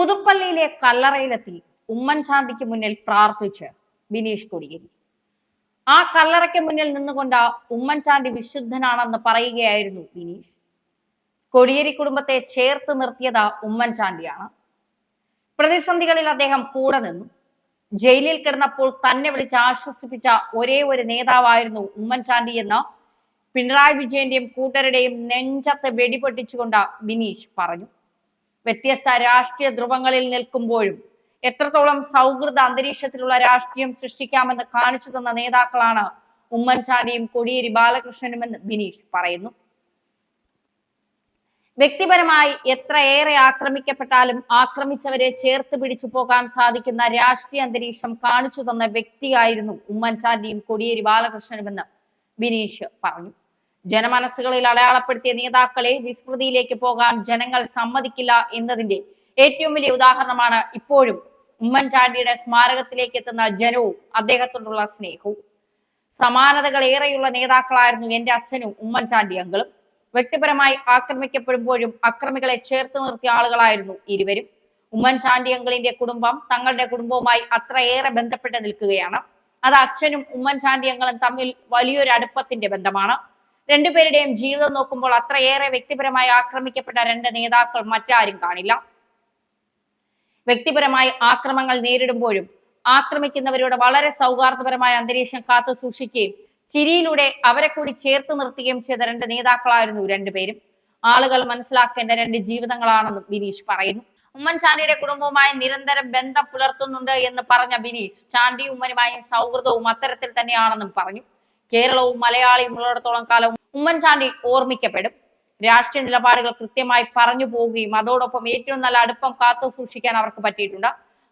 പുതുപ്പള്ളിയിലെ കല്ലറയിലെത്തി ഉമ്മൻചാണ്ടിക്ക് മുന്നിൽ പ്രാർത്ഥിച്ച് ബിനീഷ് കൊടിയേരി ആ കല്ലറയ്ക്ക് മുന്നിൽ നിന്നുകൊണ്ട് ഉമ്മൻചാണ്ടി വിശുദ്ധനാണെന്ന് പറയുകയായിരുന്നു ബിനീഷ്. കൊടിയേരി കുടുംബത്തെ ചേർത്ത് നിർത്തിയത് ഉമ്മൻചാണ്ടിയാണ്. പ്രതിസന്ധികളിൽ അദ്ദേഹം കൂടെ നിന്നു. ജയിലിൽ കിടന്നപ്പോൾ തന്നെ വിളിച്ച് ആശ്വസിപ്പിച്ച ഒരേ ഒരു നേതാവായിരുന്നു ഉമ്മൻചാണ്ടി എന്ന് പിണറായി വിജയന്റെയും കൂട്ടരുടെയും നെഞ്ചത്ത് വെടിപൊട്ടിച്ചുകൊണ്ട് ബിനീഷ് പറഞ്ഞു. വ്യത്യസ്ത രാഷ്ട്രീയ ധ്രുവങ്ങളിൽ നിൽക്കുമ്പോഴും എത്രത്തോളം സൗഹൃദ അന്തരീക്ഷത്തിലുള്ള രാഷ്ട്രീയം സൃഷ്ടിക്കാമെന്ന് കാണിച്ചു തന്ന നേതാക്കളാണ് ഉമ്മൻചാണ്ടിയും കോടിയേരി ബാലകൃഷ്ണനുമെന്ന് ബിനീഷ് പറയുന്നു. വ്യക്തിപരമായി എത്രയേറെ ആക്രമിക്കപ്പെട്ടാലും ആക്രമിച്ചവരെ ചേർത്ത് പിടിച്ചു പോകാൻ സാധിക്കുന്ന രാഷ്ട്രീയ അന്തരീക്ഷം കാണിച്ചു തന്ന വ്യക്തിയായിരുന്നു ഉമ്മൻചാണ്ടിയും കോടിയേരി ബാലകൃഷ്ണനുമെന്ന് ബിനീഷ് പറഞ്ഞു. ജനമനസ്സുകളിൽ അടയാളപ്പെടുത്തിയ നേതാക്കളെ വിസ്മൃതിയിലേക്ക് പോകാൻ ജനങ്ങൾ സമ്മതിക്കില്ല എന്നതിന്റെ ഏറ്റവും വലിയ ഉദാഹരണമാണ് ഇപ്പോഴും ഉമ്മൻചാണ്ടിയുടെ സ്മാരകത്തിലേക്ക് എത്തുന്ന ജനവും അദ്ദേഹത്തോടുള്ള സ്നേഹവും. സമാനതകൾ ഏറെയുള്ള നേതാക്കളായിരുന്നു എന്റെ അച്ഛനും ഉമ്മൻചാണ്ടി അങ്കളും. വ്യക്തിപരമായി ആക്രമിക്കപ്പെടുമ്പോഴും അക്രമികളെ ചേർത്ത് നിർത്തിയ ആളുകളായിരുന്നു ഇരുവരും. ഉമ്മൻചാണ്ടി അങ്കിളിന്റെ കുടുംബം തങ്ങളുടെ കുടുംബവുമായി അത്രയേറെ ബന്ധപ്പെട്ട് നിൽക്കുകയാണ്. അത് അച്ഛനും ഉമ്മൻചാണ്ടി അങ്ങളും തമ്മിൽ വലിയൊരു അടുപ്പത്തിന്റെ ബന്ധമാണ്. രണ്ടുപേരുടെയും ജീവിതം നോക്കുമ്പോൾ അത്രയേറെ വ്യക്തിപരമായി ആക്രമിക്കപ്പെട്ട രണ്ട് നേതാക്കൾ മറ്റാരും കാണില്ല. വ്യക്തിപരമായി ആക്രമങ്ങൾ നേരിടുമ്പോഴും ആക്രമിക്കുന്നവരോട് വളരെ സൗഹാർദ്ദപരമായ അന്തരീക്ഷം കാത്തു സൂക്ഷിക്കുകയും ചിരിയിലൂടെ അവരെ കൂടി ചേർത്ത് നിർത്തുകയും ചെയ്ത രണ്ട് നേതാക്കളായിരുന്നു രണ്ടുപേരും. ആളുകൾ മനസ്സിലാക്കേണ്ട രണ്ട് ജീവിതങ്ങളാണെന്നും ബിനീഷ് പറയുന്നു. ഉമ്മൻചാണ്ടിയുടെ കുടുംബവുമായി നിരന്തരം ബന്ധം പുലർത്തുന്നുണ്ട് എന്ന് പറഞ്ഞ ബിനീഷ് ചാണ്ടി ഉമ്മനുമായി സൗഹൃദവും അത്തരത്തിൽ തന്നെയാണെന്നും പറഞ്ഞു. കേരളവും മലയാളിയും ഉള്ളിടത്തോളം കാലവും ഉമ്മൻചാണ്ടി ഓർമ്മിക്കപ്പെടും. രാഷ്ട്രീയ നിലപാടുകൾ കൃത്യമായി പറഞ്ഞു പോവുകയും അതോടൊപ്പം ഏറ്റവും നല്ല അടുപ്പം കാത്തു സൂക്ഷിക്കാൻ അവർക്ക് പറ്റിയിട്ടുണ്ട്.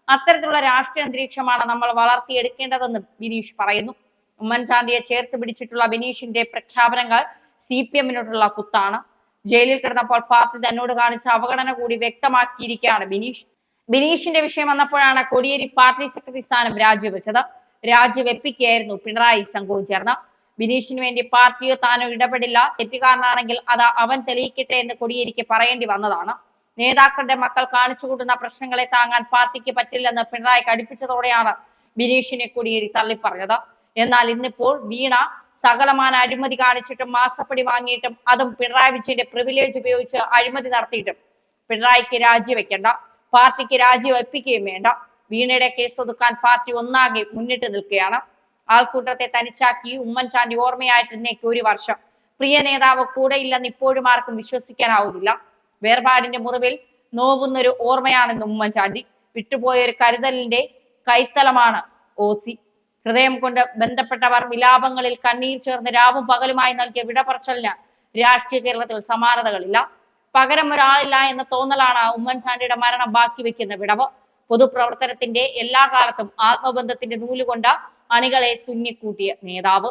അത്തരത്തിലുള്ള രാഷ്ട്രീയ അന്തരീക്ഷമാണ് നമ്മൾ വളർത്തിയെടുക്കേണ്ടതെന്നും ബിനീഷ് പറയുന്നു. ഉമ്മൻചാണ്ടിയെ ചേർത്ത് പിടിച്ചിട്ടുള്ള ബിനീഷിന്റെ പ്രഖ്യാപനങ്ങൾ സി പി എമ്മിനോടുള്ള കുത്താണ്. ജയിലിൽ കിടന്നപ്പോൾ പാർട്ടി തന്നോട് കാണിച്ച അവഗണന കൂടി വ്യക്തമാക്കിയിരിക്കുകയാണ് ബിനീഷ്. ബിനീഷിന്റെ വിഷയം വന്നപ്പോഴാണ് കോടിയേരി പാർട്ടി സെക്രട്ടറി സ്ഥാനം രാജിവെച്ചത്. രാജിവെപ്പിക്കുകയായിരുന്നു പിണറായി സംഘവും ചേർന്ന്. ബിനീഷിന് വേണ്ടി പാർട്ടിയോ താനോ ഇടപെടില്ല. തെറ്റുകാരനാണെങ്കിൽ അത് അവൻ തെളിയിക്കട്ടെ എന്ന് കൊടിയേരിക്ക് പറയേണ്ടി വന്നതാണ്. നേതാക്കളുടെ മക്കൾ കാണിച്ചു കൂട്ടുന്ന പ്രശ്നങ്ങളെ താങ്ങാൻ പാർട്ടിക്ക് പറ്റില്ലെന്ന് പിണറായി കടുപ്പിച്ചതോടെയാണ് ബിനീഷിനെ കൊടിയേരി തള്ളിപ്പറഞ്ഞത്. എന്നാൽ ഇന്നിപ്പോൾ വീണ സകലമാന അഴിമതി കാണിച്ചിട്ടും മാസപ്പടി വാങ്ങിയിട്ടും അതും പിണറായി വിജയന്റെ പ്രിവിലേജ് ഉപയോഗിച്ച് അഴിമതി നടത്തിയിട്ടും പിണറായിക്ക് രാജിവെക്കേണ്ട. പാർട്ടിക്ക് രാജിവെപ്പിക്കുകയും വേണ്ട. വീണയുടെ കേസ് ഒതുക്കാൻ പാർട്ടി ഒന്നാകെ മുന്നിട്ട് നിൽക്കുകയാണ്. ആൾക്കൂട്ടത്തെ തനിച്ചാക്കി ഉമ്മൻചാണ്ടി ഓർമ്മയായിട്ടിരുന്നേക്ക് ഒരു വർഷം. പ്രിയ നേതാവ് കൂടെയില്ലെന്ന് ഇപ്പോഴും ആർക്കും വിശ്വസിക്കാനാവുന്നില്ല. വേർപാടിന്റെ മുറിവിൽ നോവുന്നൊരു ഓർമ്മയാണെന്ന് ഉമ്മൻചാണ്ടി വിട്ടുപോയ ഒരു കരുതലിന്റെ കൈത്തലമാണ് ഓസി. ഹൃദയം കൊണ്ട് ബന്ധപ്പെട്ടവർ വിലാപങ്ങളിൽ കണ്ണീർ ചേർന്ന് രാവും പകലുമായി നൽകിയ വിടപറച്ചലിന് രാഷ്ട്രീയ കേരളത്തിൽ സമാനതകളില്ല. പകരം ഒരാളില്ല എന്ന തോന്നലാണ് ഉമ്മൻചാണ്ടിയുടെ മരണം ബാക്കി വെക്കുന്ന വിടവ്. പൊതുപ്രവർത്തനത്തിന്റെ എല്ലാ കാലത്തും ആത്മബന്ധത്തിന്റെ നൂലുകൊണ്ട് അണികളെ തുന്നിക്കൂട്ടിയ നേതാവ്.